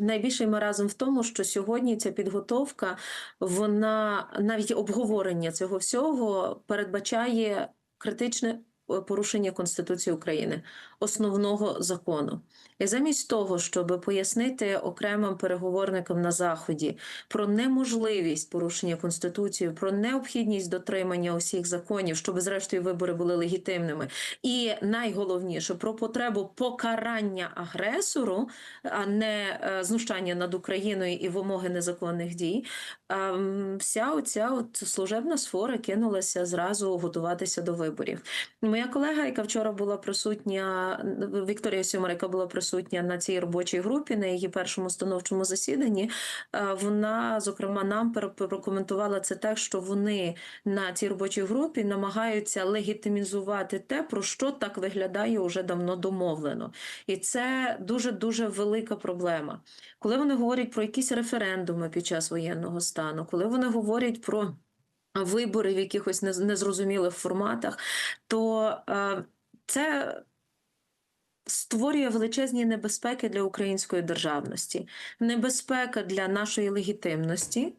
Найбільший маразм в тому, що сьогодні ця підготовка, вона навіть обговорення цього всього передбачає критичне порушення Конституції України, основного закону. І замість того, щоб пояснити окремим переговорникам на заході про неможливість порушення конституції, про необхідність дотримання усіх законів, щоб зрештою вибори були легітимними, і найголовніше про потребу покарання агресору, а не е, знущання над Україною і вимоги незаконних дій. ем, Вся оця от служебна сфера кинулася зразу готуватися до виборів. Моя колега, яка вчора була присутня, Вікторія Сюмар, яка була присутня на цій робочій групі, на її першому становчому засіданні, е, вона зокрема нам прокоментувала це так, що вони на цій робочій групі намагаються легітимізувати те, про що так виглядає уже давно домовлено, і це дуже дуже велика проблема. Коли вони говорять про якісь референдуми під час воєнного стану, коли вони говорять про вибори в якихось нез- незрозумілих форматах, то е, це створює величезні небезпеки для української державності, небезпека для нашої легітимності.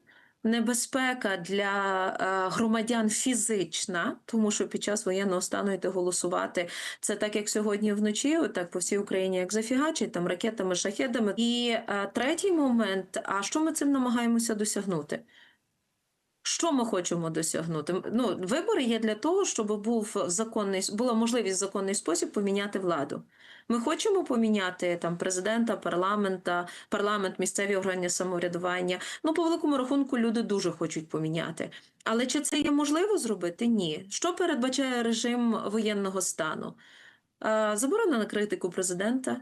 Небезпека для е, громадян фізична, тому що під час воєнного стану йти голосувати це так, як сьогодні вночі, так по всій Україні, як зафігачить там ракетами, шахедами. І е, третій момент: а що ми цим намагаємося досягнути? Що ми хочемо досягнути? Ну, вибори є для того, щоб був законний була можливість в законний спосіб поміняти владу. Ми хочемо поміняти там президента, парламента, парламент, місцеві органи самоврядування. Ну, по великому рахунку, люди дуже хочуть поміняти. Але чи це є можливо зробити? Ні. Що передбачає режим воєнного стану? Е, Заборона на критику президента.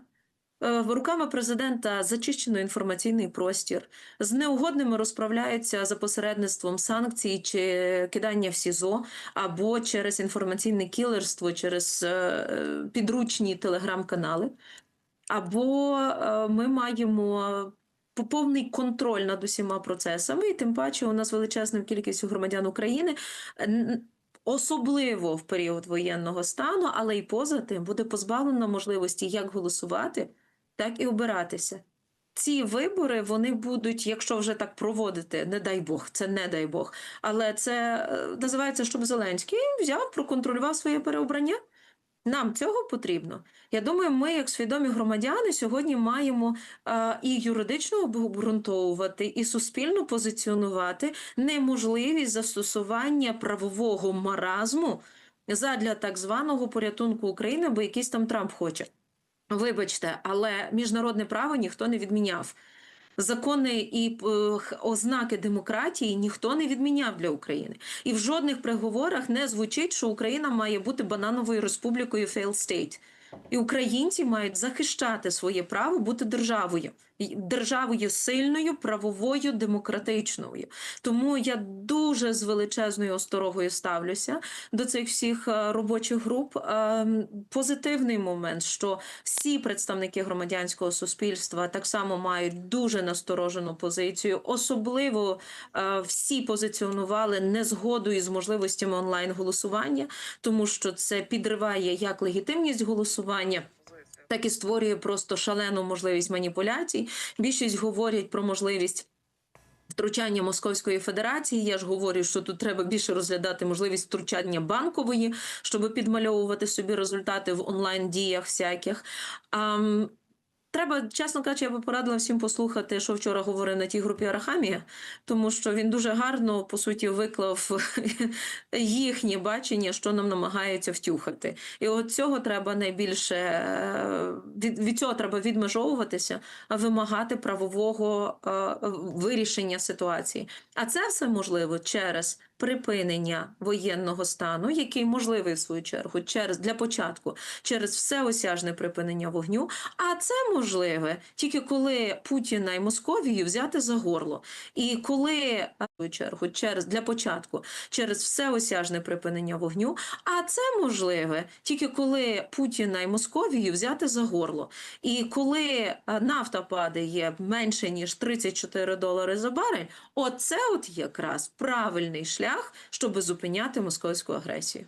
Е, Руками президента зачищено інформаційний простір, з неугодними розправляються за посередництвом санкцій чи кидання в СІЗО, або через інформаційне кілерство, через е, підручні телеграм-канали. Або е, ми маємо по- повний контроль над усіма процесами, і тим паче у нас величезна кількість громадян України. Особливо в період воєнного стану, але й поза тим буде позбавлено можливості як голосувати, так і обиратися. Ці вибори вони будуть, якщо вже так проводити, не дай Бог, це не дай Бог. Але це е, називається, щоб Зеленський взяв, проконтролював своє переобрання. Нам цього потрібно. Я думаю, ми, як свідомі громадяни, сьогодні маємо е, і юридично обґрунтовувати, і суспільно позиціонувати неможливість застосування правового маразму задля так званого порятунку України, бо якийсь там Трамп хоче. Вибачте, але міжнародне право ніхто не відміняв. Закони і е, ознаки демократії ніхто не відміняв для України. І в жодних приговорах не звучить, що Україна має бути банановою республікою failed state. І українці мають захищати своє право бути державою, державою сильною, правовою, демократичною. Тому я дуже з величезною осторогою ставлюся до цих всіх е, робочих груп. Ем, Позитивний момент, що всі представники громадянського суспільства так само мають дуже насторожену позицію. Особливо е, всі позиціонували незгоду із можливостями онлайн голосування, тому що це підриває як легітимність голосування. Так і створює просто шалену можливість маніпуляцій. Більшість говорять про можливість втручання Московської Федерації. Я ж говорю, що тут треба більше розглядати можливість втручання банкової, щоб підмальовувати собі результати в онлайн діях всяких. Треба, чесно кажучи, я би порадила всім послухати, що вчора говорив на тій групі Арахамія, тому що він дуже гарно, по суті, виклав їхнє бачення, що нам намагаються втюхати. І от цього треба найбільше е, від, від цього треба відмежовуватися, а вимагати правового е, вирішення ситуації. А це все можливо через припинення воєнного стану, який можливий в свою чергу, через для початку, через всеосяжне припинення вогню. А це можливе тільки коли Путіна і Московію взяти за горло, і коли а, в свою чергу, через для початку, через всеосяжне припинення вогню. А це можливе тільки коли Путіна і Московію взяти за горло. І коли нафта падає менше ніж 34 долари за барель, оце от якраз правильний шлях, щоб зупиняти московську агресію.